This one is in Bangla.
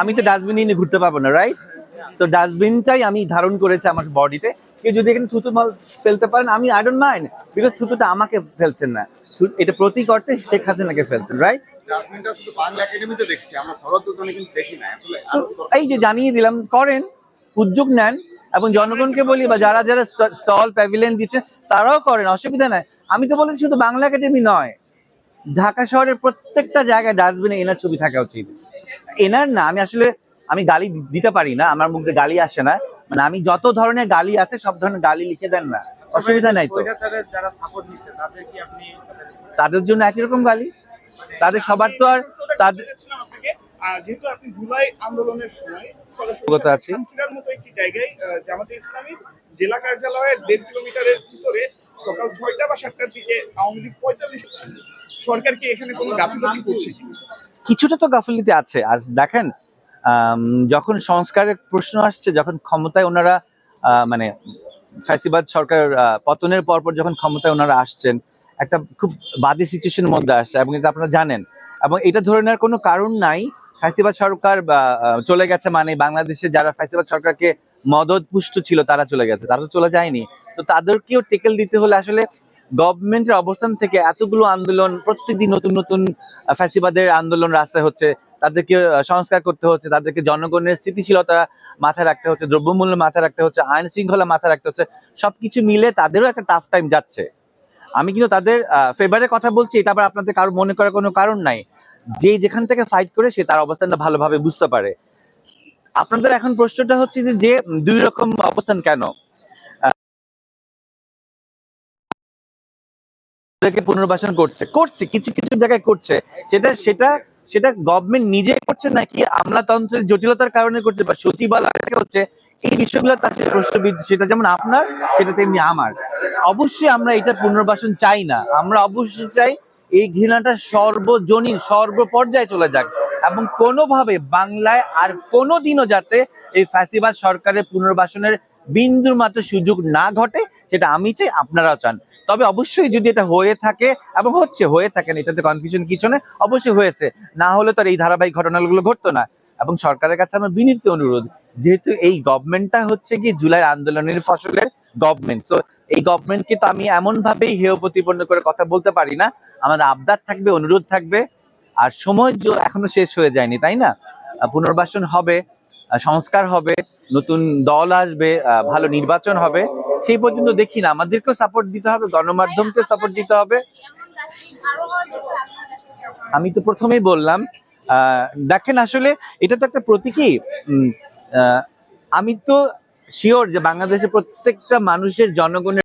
আমি তো ডাস্টবিন নিয়ে ঘুরতে পারব না রাইট তো ডাস্টবিনটাই আমি ধারণ করেছি আমার বডিতে কেউ যদি এখানে থুতু মাল ফেলতে পারেন আমি আই ডোন্ট মাইন্ড বিকজ থুতুটা আমাকে ফেলছেন না। এটা প্রতীক অর্থে শেখ হাসিনাকে ফেলছেন রাইট। এই যে জানিয়ে দিলাম করেন উদ্যোগ নেন এবং জনগণকে বলি বা যারা যারা স্টল প্যাভিলিয়ন দিচ্ছে তারাও করেন অসুবিধা নাই। আমি তো বলেছি শুধু বাংলা একাডেমি নয়। ঢাকা শহরের প্রত্যেকটা জায়গায় ডাস্টবিনে এনার ছবি থাকা উচিত। এনার না আমি আসলে আমি গালি দিতে পারি না আমার মুখে গালি আসে না। মানে আমি যত ধরনের গালি আছে সব ধরনের গালি লিখে দেন না। অসুবিধা নাই তো। তাদের জন্য একই রকম গালি? তাদের সবার তো আর তাদের বলেছিলাম আপনাকে, আহ, যেহেতু আপনি জুলাই আন্দোলনের সময় সরাসরি অবগত আছি। সাতক্ষীরার মতো একটি জায়গায় জামাতে ইসলামী জেলা কার্যালয়ের দেড় কিলোমিটারের ভিতরে সকাল ছয়টা বা সাতটার দিকে আওয়ামী লীগ পঁয়তাল্লিশ সরকার কি এখানে কোনো গাফিলতি করছে? কিছুটা তো গাফিলিতে আছে। আর দেখেন যখন সংস্কারের প্রশ্ন আসছে যখন ক্ষমতায় ওনারা মানে ফ্যাসিবাদ সরকার পতনের পরপর যখন ক্ষমতায় ওনারা আসছেন একটা খুব বাদী সিচুয়েশনের মধ্যে আসছে এবং এটা আপনারা জানেন। এবং এটা ধরে নেওয়ার কোনো কারণ নাই। ফ্যাসিবাদ সরকার চলে গেছে মানে বাংলাদেশে যারা ফ্যাসিবাদ সরকারকে মদত পুষ্ট ছিল তারা চলে গেছে। তারা তো চলে যায়নি। তো তাদেরকেও টেকেল দিতে হলে আসলে গভর্নমেন্টের অবস্থান থেকে এতগুলো আন্দোলন, প্রত্যেকদিন নতুন নতুন ফ্যাসিবাদের আন্দোলন রাস্তায় হচ্ছে, তাদেরকে সংস্কার করতে হচ্ছে, তাদেরকে জনগণের স্থিতিশীলতা মাথায় রাখতে হচ্ছে, দ্রব্যমূল্য মাথায় রাখতে হচ্ছে, আইন শৃঙ্খলা মাথায় রাখতে হচ্ছে, সবকিছু মিলে তাদেরও একটা টাফ টাইম যাচ্ছে। আমি কিন্তু তাদের ফেভারে কথা বলছি, এটা আবার আপনাদের কারও মনে করার কোনো কারণ নাই। যে যেখান থেকে ফাইট করে, সে তার অবস্থানটা ভালোভাবে বুঝতে পারে। আপনাদের এখন প্রশ্নটা হচ্ছে যে দুই রকম অবস্থান কেন? তাদেরকে পুনর্বাসন করছে। করছে, কিছু কিছু জায়গায় করছে। সেটা সেটা সেটা গভর্নমেন্ট নিজে করছে নাকি আমলাতন্ত্রের জটিলতার কারণে করছে বা সচিবালয় হচ্ছে এই বিষয়গুলো তার সাথে প্রশ্নবিদ সেটা যেমন আপনার, সেটা তেমনি আমার। অবশ্যই আমরা এটা পুনর্বাসন চাই না। আমরা অবশ্যই চাই এই ঘৃণাটা সর্বজনীন, সর্বপর্যায়ে চলে যাক এবং কোনোভাবে বাংলায় আর কোনো দিনও যাতে এই ফ্যাসিবাদ সরকারের পুনর্বাসনের বিন্দুর মাত্র সুযোগ না ঘটে, সেটা আমি চাই, আপনারাও চান। তবে অবশ্যই যদি এটা হয়ে থাকে, এবং হচ্ছে, হয়ে থাকে না, এটাতে কনফিউশন কিছু নেই অবশ্যই হয়েছে। না হলে তো এই ধারাবাহিক ঘটনাগুলো ঘটতো না। এবং সরকারের কাছে আমার বিনীত অনুরোধ, যেহেতু এই গভর্নমেন্টটা হচ্ছে কি জুলাই আন্দোলনের ফসলের গভর্নমেন্ট তো এই গভর্নমেন্টকে তো আমি এমন ভাবেই হেয় প্রতিপন্ন করে কথা বলতে পারি না। আমার আবদার থাকবে, অনুরোধ থাকবে, আর সময় এখনও শেষ হয়ে যায়নি, তাই না? পুনর্বাসন হবে সংস্কার হবে, নতুন দল আসবে ভালো নির্বাচন হবে। সেই পর্যন্ত দেখি না। আমাদেরকেও সাপোর্ট দিতে হবে গণমাধ্যমকে সাপোর্ট দিতে হবে। আমি তো প্রথমেই বললাম দেখেন আসলে এটা তো একটা প্রতীকী আমি তো শিওর যে বাংলাদেশের প্রত্যেকটা মানুষের জনগণের